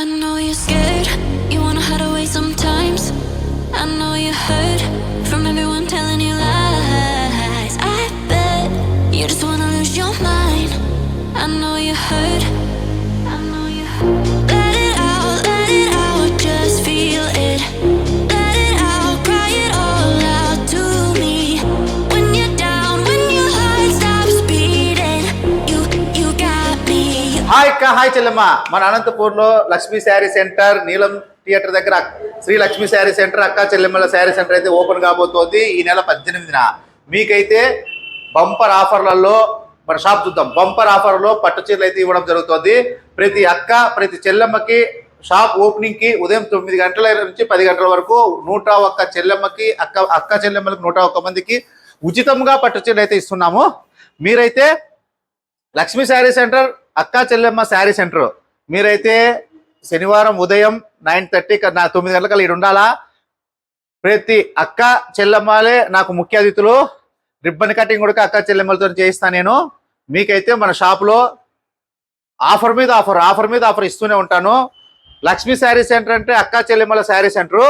I know you're scared, hi అక్క hi చెల్లెమ్మ. మన అనంతపూర్లో Lakshmi saree centre Neelam theatre దగ్గర శ్రీ లక్ష్మీ శారీ సెంటర్ అక్క చెల్లెమ్మల శారీ సెంటర్ అయితే ఓపెన్ కాబోతోంది ఈ నెల పద్దెనిమిదిన. మీకైతే బంపర్ ఆఫర్లలో మన షాప్ చూద్దాం. బంపర్ ఆఫర్లో పట్టు చీరలు అయితే ఇవ్వడం జరుగుతుంది. ప్రతి అక్క ప్రతి చెల్లెమ్మకి షాప్ ఓపెనింగ్కి ఉదయం తొమ్మిది గంటల నుంచి పది గంటల వరకు నూట ఒక్క చెల్లెమ్మకి అక్క అక్క చెల్లెమ్మలకు నూట ఒక్క మందికి ఉచితంగా పట్టు చీరలు అయితే ఇస్తున్నాము. మీరైతే లక్ష్మీ శారీ సెంటర్ అక్కా చెల్లెమ్మ శారీ సెంటర్. మీరైతే శనివారం ఉదయం నైన్ థర్టీ నా తొమ్మిది గంటలకు ఇక్కడ ఉండాలా? ప్రతి అక్క చెల్లెమ్మలే నాకు ముఖ్య అతిథులు. రిబ్బన్ కటింగ్ కూడా అక్క చెల్లెమ్మలతో చేయిస్తాను నేను. మీకైతే మన షాప్లో ఆఫర్ మీద ఆఫర్ ఆఫర్ మీద ఆఫర్ ఇస్తూనే ఉంటాను. లక్ష్మీ శారీ సెంటర్ అంటే అక్క చెల్లెమ్మల శారీ సెంటర్.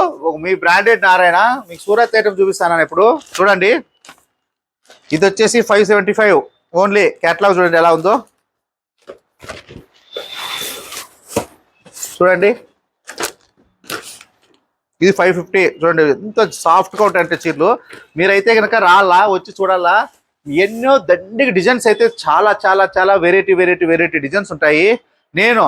మీ బ్రాండెడ్ నారాయణ మీకు సూరత్ ఐటమ్ చూపిస్తాను ఇప్పుడు. చూడండి. ఇది వచ్చేసి five seventy five only catalogue చూడండి ఎలా ఉందో. చూడండి. ఇది ఫైవ్ ఫిఫ్టీ చూడండి. ఎంత సాఫ్ట్గా ఉంటాయంటే చీరలు. మీరైతే కనుక రాలా వచ్చి చూడాలా? ఎన్నో దండిగా డిజైన్స్ అయితే చాలా చాలా చాలా వెరైటీ వెరైటీ వెరైటీ డిజైన్స్ ఉంటాయి. నేను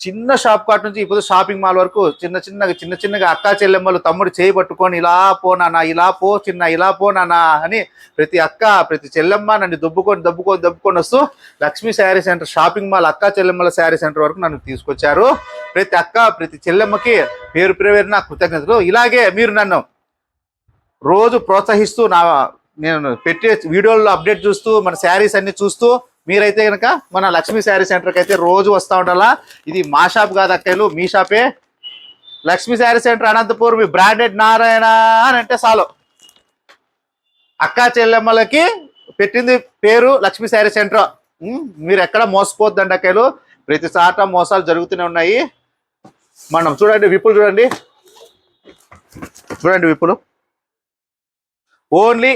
చిన్న షాప్ కాట్ నుంచి ఇప్పుడు షాపింగ్ మాల్ వరకు చిన్న చిన్నగా చిన్న చిన్నగా అక్కా చెల్లెమ్మలు తమ్ముడు చేయి పట్టుకొని ఇలా పో నాన్న ఇలా పో చిన్న ఇలా పో నాన్న అని ప్రతి అక్క ప్రతి చెల్లెమ్మ నన్ను దొబ్బుకొని దబ్బుకొని దబ్బుకొని వస్తూ Lakshmi saree centre shopping mall అక్క చెల్లెమ్మల శారీ సెంటర్ వరకు నన్ను తీసుకొచ్చారు. ప్రతి అక్క ప్రతి చెల్లెమ్మకి పేరు పేరు నా కృతజ్ఞతలు. ఇలాగే మీరు నన్ను రోజు ప్రోత్సహిస్తూ నా నేను పెట్టే వీడియోల్లో అప్డేట్ చూస్తూ మన శారీస్ అన్ని చూస్తూ మీరైతే కనుక మన లక్ష్మీ శారీ సెంటర్కి అయితే రోజు వస్తూ ఉండాలా? ఇది మా షాప్ కాదు అక్కలు మీ షాపే. లక్ష్మీ శారీ సెంటర్ అనంతపూర్ మీ బ్రాండెడ్ నారాయణ అని అంటే చాలు. అక్కా చెల్లెమ్మలకి పెట్టింది పేరు లక్ష్మీ శారీ సెంటర్. మీరు ఎక్కడ మోసపోద్దండి అక్కలు ప్రతి చాట మోసాలు జరుగుతూనే ఉన్నాయి. మనం చూడండి విప్పులు చూడండి. చూడండి విప్పులు. ఓన్లీ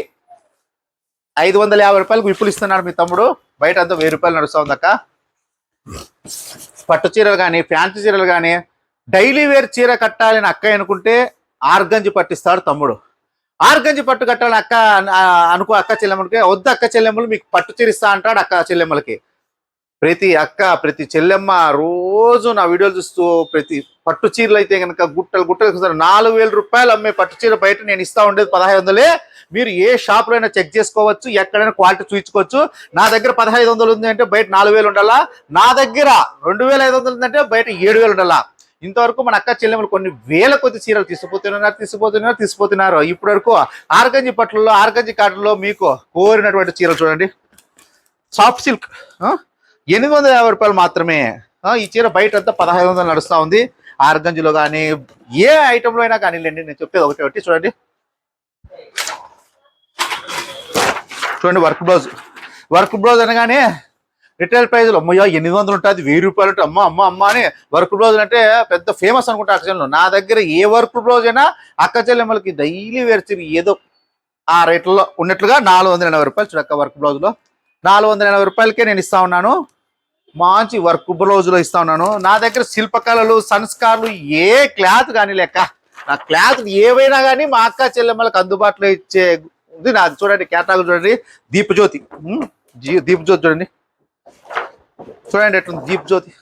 ఐదు వందల యాభై రూపాయలకు విప్పులు ఇస్తున్నాడు మీ తమ్ముడు. బయట అంతా వెయ్యి రూపాయలు నడుస్తుందక్క పట్టు చీరలు కానీ ఫ్యాన్సీ చీరలు కానీ డైలీ వేర్ చీర కట్టాలని అక్క అనుకుంటే ఆర్గంజి పట్టిస్తాడు తమ్ముడు. ఆర్గంజి పట్టు కట్టాలని అక్క అనుకో అక్క చెల్లెమ్మలకి వద్దు అక్క చెల్లెమ్మలు మీకు పట్టు చీర ఇస్తా అంటాడు అక్క చెల్లెమ్మలకి. ప్రతి అక్క ప్రతి చెల్లెమ్మ రోజు నా వీడియోలు చూస్తూ ప్రతి పట్టు చీరలు అయితే కనుక గుట్టలు గుట్టలు నాలుగు వేల రూపాయలు అమ్మే పట్టు చీర బయట నేను ఇస్తా ఉండేది పదహైదు వందలే. మీరు ఏ షాప్లో అయినా చెక్ చేసుకోవచ్చు ఎక్కడైనా క్వాలిటీ చూపించుకోవచ్చు నా దగ్గర పదహైదు వందలు ఉంది అంటే బయట నాలుగు వేలు ఉండాలా? నా దగ్గర రెండు వేల ఐదు వందలు ఉందంటే బయట ఏడు వేలు ఉండాలా? ఇంతవరకు మన అక్క చెల్లెములు కొన్ని వేల కొద్ది చీరలు తీసుకుపోతున్నారు తీసుకుపోతున్నారు తీసుకుపోతున్నారు. ఇప్పటి వరకు ఆర్గంజి పట్లలో ఆర్గంజి కాటలో మీకు కోరినటువంటి చీరలు చూడండి. సాఫ్ట్ సిల్క్ ఎనిమిది వందల యాభై రూపాయలు మాత్రమే. ఈ చీర బయట అంతా పదహైదు వందలు నడుస్తూ ఉంది. ఆర్గంజిలో కానీ ఏ ఐటెంలో అయినా కానీలేండి నేను చెప్పేది ఒకటి ఒకటి చూడండి. చూడండి వర్క్ బ్లౌజ్ వర్క్ బ్లౌజ్ అనగానే రిటైల్ ప్రైస్ అమ్మయ్యో ఎనిమిది వందలు ఉంటుంది వెయ్యి రూపాయలు ఉంటుంది అమ్మ అమ్మ అమ్మ అని వర్క్ బ్లౌజ్ అంటే పెద్ద ఫేమస్ అనుకుంటా అక్క నా దగ్గర ఏ వర్క్ బ్లౌజ్ అయినా అక్కచెల్లెమ్మలకి డైలీ వేర్ ఏదో ఆ రేట్లలో ఉన్నట్లుగా నాలుగు వందల ఎనభై రూపాయలు చూడక్క వర్క్ బ్లౌజ్లో నాలుగు వందల ఎనభై రూపాయలకే నేను ఇస్తా ఉన్నాను. మంచి వర్క్ బ్లౌజ్లో ఇస్తా ఉన్నాను. నా దగ్గర శిల్పకళలు సంస్కారాలు ఏ క్లాత్ కానీ లెక్క నా క్లాత్ ఏవైనా కానీ మా అక్క చెల్లెమ్మలకు అందుబాటులో ఇచ్చే ఇది నాది చూడండి కేటాలు చూడండి. దీపజ్యోతి. దీపజ్యోతి చూడండి. చూడండి ఎట్లుంది దీపజ్యోతి.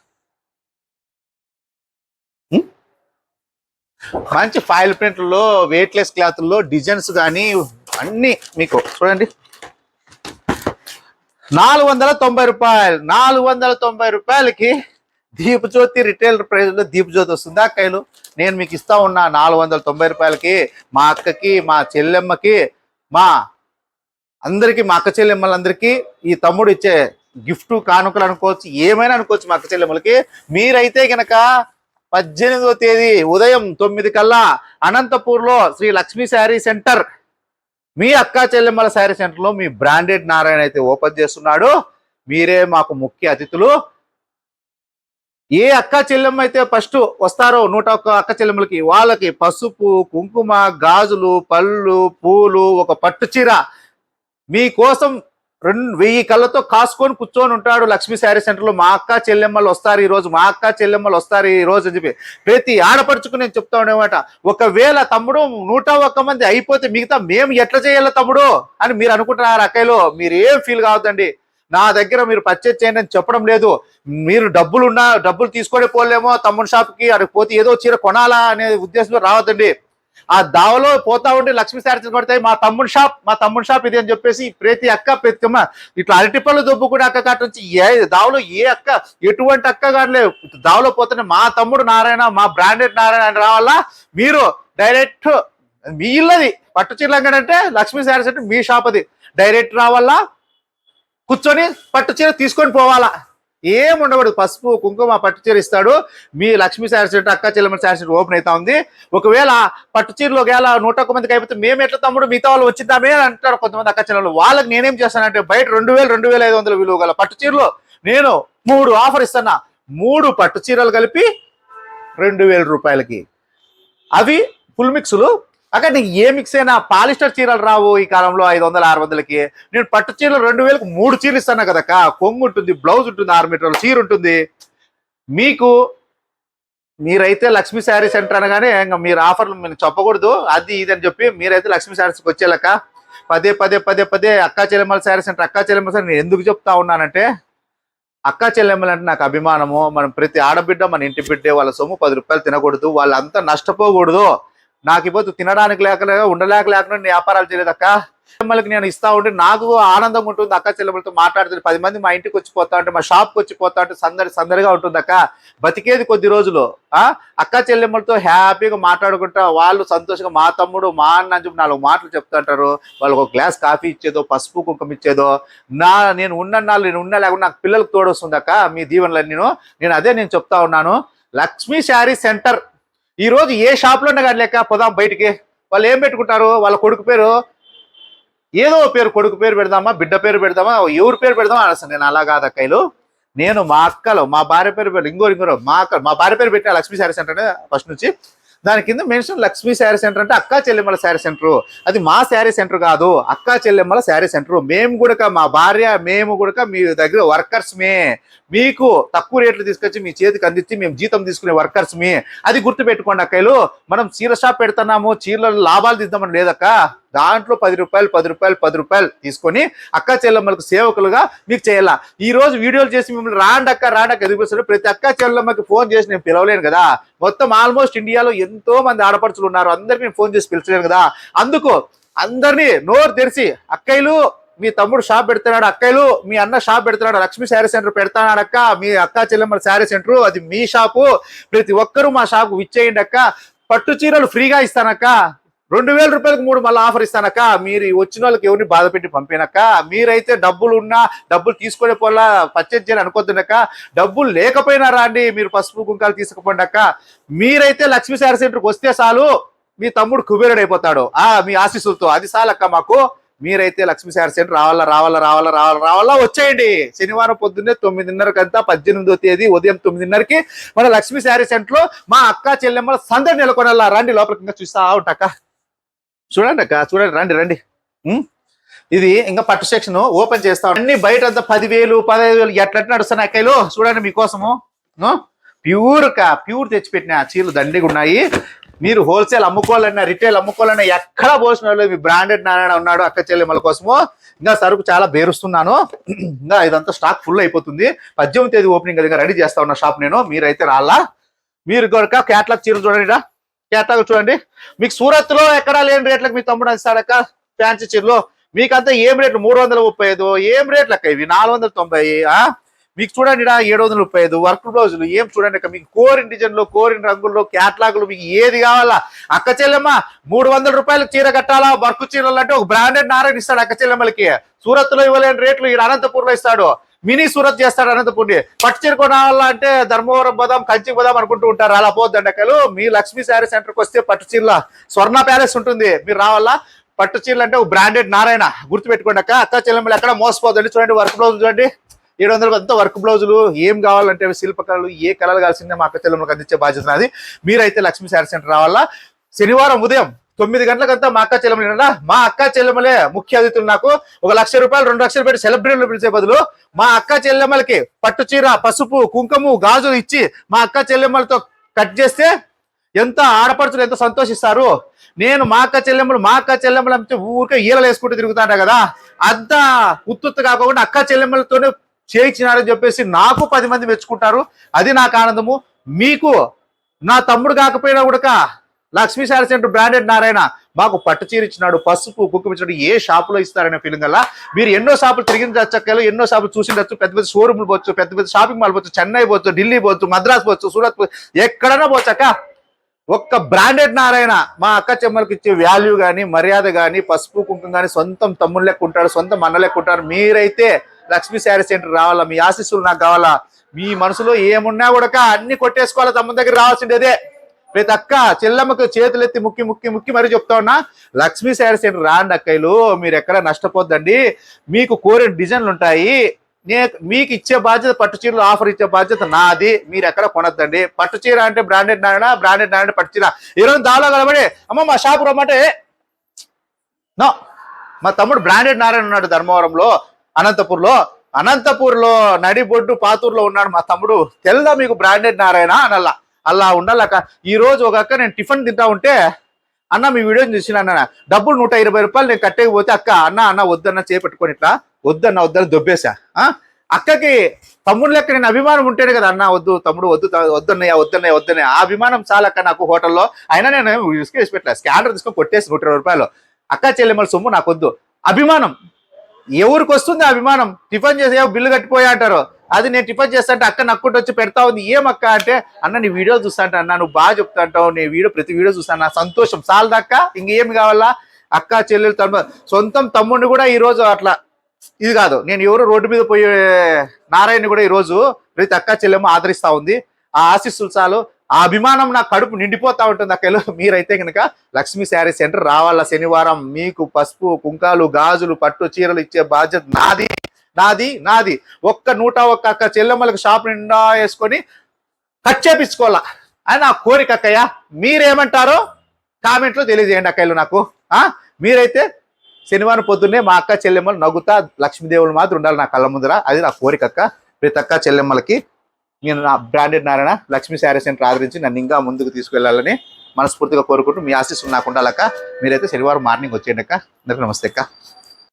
మంచి ఫైల్ ప్రింట్లో వెయిట్లెస్ క్లాత్లో డిజైన్స్ కానీ అన్నీ మీకు చూడండి. నాలుగు వందల తొంభై రూపాయలు. నాలుగు వందల తొంభై రూపాయలకి దీపజ్యోతి రిటైల్ ప్రైస్లో దీపజ్యోతి వస్తుంది అక్కలు నేను మీకు ఇస్తా ఉన్నా నాలుగు వందల తొంభై రూపాయలకి. మా అక్కకి మా చెల్లెమ్మకి మా అందరికి మా అక్క చెల్లెమ్మలందరికీ ఈ తమ్ముడు ఇచ్చే గిఫ్ట్ కానుకలు అనుకోవచ్చు ఏమైనా అనుకోవచ్చు మా అక్క చెల్లెమ్మలకి. మీరైతే గనక పద్దెనిమిదవ తేదీ ఉదయం తొమ్మిది కల్లా అనంతపూర్లో శ్రీ లక్ష్మీ శారీ సెంటర్ మీ అక్క చెల్లెమ్మల శారీ సెంటర్లో మీ బ్రాండెడ్ నారాయణ అయితే ఓపెన్ చేస్తున్నాడు. మీరే మాకు ముఖ్య అతిథులు. ఏ అక్క చెల్లెమ్మ అయితే ఫస్ట్ వస్తారో నూట ఒక్క అక్క చెల్లెమ్మలకి వాళ్ళకి పసుపు కుంకుమ గాజులు పళ్ళు పూలు ఒక పట్టు చీర. మీకోసం రెండు వెయ్యి కళ్ళతో కాసుకొని కూర్చొని ఉంటాడు లక్ష్మీ శారీ సెంటర్లో. మా అక్క చెల్లెమ్మలు వస్తారు ఈ రోజు మా అక్క చెల్లెమ్మలు వస్తారు ఈ రోజు అని చెప్పి ప్రతి ఆడపడుచుకు నేను చెప్తా ఉండేమాట. ఒకవేళ తమ్ముడు నూట ఒక్క మంది అయిపోతే మిగతా మేము ఎట్లా చేయాలి తమ్ముడు అని మీరు అనుకుంటున్నారు అక్కయ్యలో? మీరు ఏం ఫీల్ కావద్దండి. నా దగ్గర మీరు పర్చేజ్ చేయండి అని చెప్పడం లేదు. మీరు డబ్బులు ఉన్నా డబ్బులు తీసుకొని పోలేమో తమ్ముడు షాప్కి అక్కడికి పోతే ఏదో చీర కొనాలా అనే ఉద్దేశంలో రావద్దండి. ఆ దావలో పోతా ఉంటే లక్ష్మీ శారీస్ పడతాయి మా తమ్ముడు షాప్ మా తమ్ముడు షాప్ ఇది అని చెప్పేసి ప్రతి అక్క ప్రతికమ్మ ఇట్లా అరటిపళ్ళు దొబ్బు కూడా అక్క కాట నుంచి ఏ దావలో ఏ అక్క ఎటువంటి అక్క కాదులే దావలో పోతుంటే మా తమ్ముడు నారాయణ మా బ్రాండెడ్ నారాయణ అని రావాలా? మీరు డైరెక్ట్ మీ ఇల్లది. పట్టు చీరలు అంటే లక్ష్మీ శారీస్ అంటే మీ షాప్ అది. డైరెక్ట్ రావాలా? కూర్చొని పట్టు చీర తీసుకొని పోవాలా. ఏం ఉండకూడదు పసుపు కుంకుమ పట్టు చీర ఇస్తాడు. మీ లక్ష్మీ శారీ సెంటర్ అక్క చెల్లెమ్మ శారీ సెంటర్ ఓపెన్ అవుతా ఉంది. ఒకవేళ పట్టు చీరలో ఒకవేళ నూట ఒక్క మందికి అయిపోతే మేము ఎట్లా తమ్ముడు మిగతా వాళ్ళు వచ్చిద్దామే అని అంటారు కొంతమంది అక్క చెల్లెలు వాళ్ళకి నేనేం చేస్తానంటే బయట రెండు వేలు రెండు వేల ఐదు వందల విలువ గల పట్టు చీరలో నేను మూడు ఆఫర్ ఇస్తున్నా మూడు పట్టు చీరలు కలిపి రెండు వేల రూపాయలకి. అవి ఫుల్ మిక్స్లు అక్కడ నీకు ఏ మిక్స్ అయినా పాలిస్టర్ చీరలు రావు ఈ కాలంలో ఐదు వందల ఆరు వందలకి. నేను పట్టు చీరలు రెండు వేలకు మూడు చీరలు ఇస్తాను కదక్క కొంగు ఉంటుంది బ్లౌజ్ ఉంటుంది ఆరు మీటర్లు చీర ఉంటుంది. మీకు మీరైతే లక్ష్మీ శారీ సెంటర్ అనగానే ఇంకా మీరు ఆఫర్లు మీరు చెప్పకూడదు. అది ఇది అని చెప్పి మీరైతే లక్ష్మీ శారీస్కి వచ్చేలాక పదే పదే పదే పదే అక్కా చెల్లెమ్మల శారీ సెంటర్ అక్కా చెల్లెమ్మల శారీ నేను ఎందుకు చెప్తా ఉన్నానంటే అక్కా చెల్లెమ్మలు అంటే నాకు అభిమానము. మనం ప్రతి ఆడబిడ్డ మన ఇంటి బిడ్డే వాళ్ళ సొమ్ము పది రూపాయలు తినకూడదు. వాళ్ళంతా నష్టపోకూడదు. నాకు ఇవ్వద్దు తినడానికి లేక ఉండలేక లేకుండా నేను వ్యాపారాలు చేయలేదు అక్క. చెల్లెమ్మలకి నేను ఇస్తా ఉంటే నాకు ఆనందంగా ఉంటుంది అక్క చెల్లెమ్మలతో మాట్లాడుతుంది పది మంది మా ఇంటికి వచ్చి పోతా ఉంటే మా షాప్కి వచ్చి పోతా ఉంటే సందడి సందడిగా ఉంటుంది అక్క. బతికేది కొద్ది రోజులు ఆ? అక్క చెల్లెమ్మలతో హ్యాపీగా మాట్లాడుకుంటా వాళ్ళు సంతోషంగా మా తమ్ముడు మా అన్న అని చెప్పి నాలుగు మాటలు చెప్తుంటారు వాళ్ళకి ఒక గ్లాస్ కాఫీ ఇచ్చేదో పసుపు కుంకుమ ఇచ్చేదో. నా నేను ఉన్న నాళ్ళు నేను ఉన్న లేకుండా నాకు పిల్లలకు తోడొస్తుంది అక్క మీ దీవెనలన్నీ. నేను నేను అదే నేను చెప్తా ఉన్నాను. లక్ష్మీ శారీ సెంటర్ ఈ రోజు ఏ షాప్లో ఉన్నా కానీ లేక పోదాం బయటికి. వాళ్ళు ఏం పెట్టుకుంటారు? వాళ్ళ కొడుకు పేరు? ఏదో పేరు కొడుకు పేరు పెడదామా బిడ్డ పేరు పెడదామా ఎవరి పేరు పెడదామా అసలు నేను అలా కాదు అక్కలు నేను మా అక్కలో మా భార్య పేరు పెట్టి ఇంకో ఇంకో మా అక్క మా భార్య పేరు పెట్టిన లక్ష్మీ శారీ సెంటర్ ఫస్ట్ నుంచి. దాని కింద మెన్షన్ లక్ష్మీ శారీ సెంటర్ అంటే అక్కా చెల్లెమ్మల శారీ సెంటర్. అది మా శారీ సెంటర్ కాదు అక్కా చెల్లెమ్మల శారీ సెంటర్. మేము కూడా మా భార్య మేము కూడా మీ దగ్గర వర్కర్స్మే మీకు తక్కువ రేట్లు తీసుకొచ్చి మీ చేతికి అందించి మేము జీతం తీసుకునే వర్కర్స్ మీ. అది గుర్తుపెట్టుకోండి అక్కలు మనం చీర షాప్ పెడుతున్నాము చీరల లాభాలు తీద్దామని లేదక్క. దాంట్లో పది రూపాయలు పది రూపాయలు పది రూపాయలు తీసుకొని అక్క చెల్లెమ్మలకు సేవకులుగా మీకు చేయాలా. ఈ రోజు వీడియోలు చేసి మిమ్మల్ని రాండక్క రాండక్క రాండి ప్రతి అక్క చెల్లెమ్మకి ఫోన్ చేసి నేను పిలవలేను కదా. మొత్తం ఆల్మోస్ట్ ఇండియాలో ఎంతో మంది ఆడపడుచులు ఉన్నారు. అందరికి నేను ఫోన్ చేసి పిలిచలేను కదా. అందుకు అందరినీ నోరు తెరిచి అక్కయ్యలు మీ తమ్ముడు షాప్ పెడుతున్నాడు అక్కలు మీ అన్న షాప్ పెడుతున్నాడు లక్ష్మీ శారీ సెంటర్ పెడతాడు అక్క మీ అక్క చెల్లెమ్మల శారీ సెంటర్ అది మీ షాపు ప్రతి ఒక్కరూ మా షాప్ విచ్చేయండి అక్క. పట్టు చీరలు ఫ్రీగా ఇస్తానక్క. రెండు వేల రూపాయలకు మూడు మళ్ళీ ఆఫర్ ఇస్తానక్క. మీరు వచ్చిన వాళ్ళకి ఎవరిని బాధ పెట్టి పంపినక్క. మీరైతే డబ్బులు ఉన్నా డబ్బులు తీసుకునే పోలా పర్చేజ్ చేయాలి అనుకోద్దునక్క. డబ్బులు లేకపోయినా రాండి మీరు పసుపు కుంకాలు తీసుకుపోండి అక్క. మీరైతే లక్ష్మీ శారీ సెంటర్కి వస్తే చాలు మీ తమ్ముడు కుబేరుడు అయిపోతాడు ఆ మీ ఆశీస్సులతో. అది చాలక్క మాకు. మీరైతే లక్ష్మీ శారీ సెంటర్ రావాలా రావాలా రావాలా రావాలా రావాలా వచ్చేయండి. శనివారం పొద్దున్నే తొమ్మిదిన్నరకు అంతా పద్దెనిమిదో తేదీ ఉదయం తొమ్మిదిన్నరకి మన లక్ష్మీ శారీ సెంటర్లో మా అక్క చెల్లెమ్మల సందడి నెలకొనల్లా రండి లోపలికి ఇంకా చూస్తా ఉంటాక చూడండి అక్క చూడండి రండి రండి. ఇది ఇంకా పట్టు సెక్షన్ ఓపెన్ చేస్తా అన్ని బయట అంతా పదివేలు పదహైదు వేలు ఎట్లా నడుస్తున్నాయి అక్కలు చూడండి మీకోసము. ప్యూర్ ప్యూర్ తెచ్చిపెట్టిన చీరలు దండిగా ఉన్నాయి. మీరు హోల్సేల్ అమ్ముకోవాలన్నా రిటైల్ అమ్ముకోవాలన్నా ఎక్కడ పోసిన మీ బ్రాండెడ్ నారాయణ ఉన్నాడు అక్క చెల్లెమ్మల కోసము ఇంకా సరుకు చాలా బేరుస్తున్నాను. ఇంకా ఇదంతా స్టాక్ ఫుల్ అయిపోతుంది. పద్దెనిమిది తేదీ ఓపెనింగ్ అది రెడీ చేస్తా ఉన్న షాప్ నేను. మీరైతే రాలా. మీరు కనుక క్యాట్లాగ్ చీరలు చూడండి రా. క్యాట్లాగ్ చూడండి. మీకు సూరత్లో ఎక్కడా లేని రేట్లకు మీ తమ్ముడు అందిస్తాడక్క? ఫ్యాన్సీ చీరలు. మీకంతా ఏం రేట్లు? మూడు వందల ముప్పై ఐదు. ఏం రేట్లు అక్క ఇవి? నాలుగు వందల తొంభై ఆ? మీకు చూడండి ఏడు వందల ముప్పై ఐదు వర్క్ బ్లౌజులు ఏం చూడండి అక్క మీకు కోరిన డిజైన్లో కోరిన రంగుల్లో క్యాట్లాగులు మీకు ఏది కావాలా? అక్క చెల్లెమ్మ మూడు వందల రూపాయలకు చీర కట్టాలా? వర్క్ చీరలు అంటే ఒక బ్రాండెడ్ నారాయణ ఇస్తాడు అక్క చెల్లెమ్మలకి. సూరత్లో ఇవ్వలేని రేట్లు ఈ అనంతపూర్లో ఇస్తాడు. మినీ సూరత్ చేస్తాడు అనంతపూర్ని. పట్టు చీర కొనాలా అంటే ధర్మవరం పోదాం కంచి పోదాం అనుకుంటూ ఉంటారు. అలా పోద్దండి అక్కలు. మీ లక్ష్మీ శారీ సెంటర్కి వస్తే పట్టు చీరల స్వర్ణ ప్యాలెస్ ఉంటుంది. మీరు రావాలా? పట్టు చీరలు అంటే ఒక బ్రాండెడ్ నారాయణ. గుర్తుపెట్టుకోండి అక్క. అక్క చెల్లెమ్మలు ఎక్కడ మోసపోదండి చూడండి వర్క్ బ్లౌజ్ చూడండి. ఏడు వందల అంతా వర్క్ బ్లౌజులు ఏం కావాలంటే అవి శిల్పకళలు ఏ కళలు కావాల్సిందే మా అక్క చెల్లెమ్మలకు అందించే బాధ్యత నాది. మీరైతే లక్ష్మీ శారీ సెంటర్ రావాలా? శనివారం ఉదయం తొమ్మిది గంటలకంతా మా అక్క చెల్లెమ్మలు మా అక్క చెల్లెమ్మలే ముఖ్య అతిథులు నాకు. ఒక లక్ష రూపాయలు రెండు లక్షలు పెట్టి సెలబ్రిటీలు పిలిచే బదులు మా అక్క చెల్లెమ్మలకి పట్టు చీర పసుపు కుంకుమ గాజులు ఇచ్చి మా అక్క చెల్లెమ్మలతో కట్ చేస్తే ఎంత ఆడపడుచులు ఎంత సంతోషిస్తారు. నేను మా అక్క చెల్లెమ్మలు మా అక్క చెల్లెమ్మలు ఊరికే ఈలలు వేసుకుంటూ తిరుగుతాంట కదా. అంతా ఉత్తుత్తు కాకుండా అక్క చెల్లెమ్మలతోనే చేయించినారని చెప్పేసి నాకు పది మంది మెచ్చుకుంటారు. అది నాకు ఆనందము. మీకు నా తమ్ముడు కాకపోయినా కూడా Lakshmi saree centre branded Narayana మాకు పట్టు చీర ఇచ్చినాడు పసుపు కుక్కు ఇచ్చినాడు ఏ షాపులో ఇస్తారనే ఫీలింగ్ అలా. మీరు ఎన్నో షాపులు తిరిగిన చక్కలు ఎన్నో షాపులు చూసిండొచ్చు పెద్ద పెద్ద షోరూమ్లు పోవచ్చు పెద్ద పెద్ద షాపింగ్ మాల్ పోవచ్చు చెన్నై పోవచ్చు ఢిల్లీ పోవచ్చు మద్రాస్ పోవచ్చు సూరత్ ఎక్కడైనా పోవచ్చక్క ఒక్క బ్రాండెడ్ నారాయణ మా అక్క చెమ్మలకి ఇచ్చే వాల్యూ కానీ మర్యాద కానీ పసుపు కుంకుమ కానీ సొంతం తమ్ముడు లెక్క ఉంటాడు సొంతం అన్న లెక్క ఉంటారు. మీరైతే లక్ష్మీ శారీ సెంటర్ రావాలా? మీ ఆశీస్సులు నాకు కావాలా? మీ మనసులో ఏమున్నా కూడా అన్ని కొట్టేసుకోవాలా? తమ్ముని దగ్గర రావాల్సిండేదే ప్రతి అక్క చెల్లమ్మకు చేతులెత్తి ముక్కి ముక్కి ముక్కి మరీ చెప్తా ఉన్నా లక్ష్మీ శారీ సెంటర్ రాండి అక్కలు మీరు ఎక్కడ నష్టపోద్దండి. మీకు కోరిన డిజైన్లు ఉంటాయి. నే మీకు ఇచ్చే బాధ్యత పట్టు చీరలు ఆఫర్ ఇచ్చే బాధ్యత నాది. మీరు ఎక్కడ కొనద్దండి. పట్టు చీర అంటే బ్రాండెడ్ నాయన బ్రాండెడ్ నాయన పట్టు చీర. ఈరోజు దాలో కలబడి అమ్మ మా షాప్ రమ్మంటే నో మా తమ్ముడు బ్రాండెడ్ నారాయణ ఉన్నాడు ధర్మవరంలో. అనంతపూర్లో అనంతపూర్లో నడిబొడ్డు పాతూరులో ఉన్నాడు మా తమ్ముడు. తెల్దా మీకు బ్రాండెడ్ నారాయణ అనల్లా. అలా ఉండాలక్క. ఈ రోజు ఒక అక్క నేను టిఫిన్ తింటా ఉంటే అన్న మీ వీడియో చూసిన అన్న డబ్బులు నూట ఇరవై రూపాయలు నేను కట్టేకపోతే అక్క అన్న అన్న వద్దన్న చేపెట్టుకొని ఇట్లా వద్దన్న వద్దని దొబ్బేశా. ఆ? అక్కకి తమ్ముడు లెక్క నేను అభిమానం ఉంటేనే కదా అన్న వద్దు తమ్ముడు వద్దు త- వద్దన్నయ్య వద్దన్నయ్య వద్దన్నయ్య. ఆ అభిమానం చాలక్క నాకు హోటల్లో. అయినా నేను ఇసుకేసి పెట్టలే. స్కానర్ తీసుకొని కొట్టేసి నూట ఇరవై రూపాయలు. అక్క చెల్లెమ్మల సొమ్ము నాకు వద్దు అభిమానం. ఎవరికి వస్తుంది అభిమానం టిఫిన్ చేసే "ఏవో బిల్లు కట్టిపోయా అంటారు. అది నేను టిఫిన్ చేస్తాంటే అక్క నక్కుంటూ వచ్చి పెడతా ఉంది. ఏం అంటే అన్న నీ వీడియో చూస్తాంట అన్న నువ్వు బాగా చెప్తా అంటావు. నీ వీడియో ప్రతి వీడియో చూస్తాను నా సంతోషం. అక్క? ఇంకేం కావాలా? అక్క చెల్లెలు తమ్ము సొంతం తమ్ముడిని కూడా ఈ రోజు అట్లా ఇది కాదు. నేను ఎవరు రోడ్డు మీద పోయే నారాయణ కూడా ఈ రోజు ప్రతి అక్క చెల్లెమ్మ ఆదరిస్తా ఉంది. ఆ ఆశీస్సులు చాలు. ఆ అభిమానం నా కడుపు నిండిపోతా ఉంటుంది. అక్కడ మీరైతే కనుక లక్ష్మీ శారీ సెంటర్ రావాలా? శనివారం మీకు పసుపు కుంకాలు గాజులు పట్టు చీరలు ఇచ్చే బాధ్యత నాది. నాది నాది. ఒక్క నూట ఒక్క అక్క చెల్లెమ్మలకు షాప్ నిండా వేసుకొని కట్ చేపించుకోవాలా? అని నా కోరిక అక్కయ్య. మీరేమంటారో కామెంట్లో తెలియజేయండి అక్కయ్యలు నాకు. మీరైతే శనివారం పొద్దున్నే మా అక్క చెల్లెమ్మలు నవ్వుతా లక్ష్మీదేవులు మాత్రం ఉండాలి నా కళ్ళ ముందర. అది నా కోరిక అక్క. ప్రతి అక్క చెల్లెమ్మలకి నేను నా branded Narayana Lakshmi saree centre ఆదరించి నన్ను ఇంకా ముందుకు తీసుకెళ్ళాలని మనస్ఫూర్తిగా కోరుకుంటూ మీ ఆశీస్సులు నాకు ఉండాలక్క. మీరైతే శనివారం మార్నింగ్ వచ్చేయండి అక్క అందరికీ నమస్తే అక్క.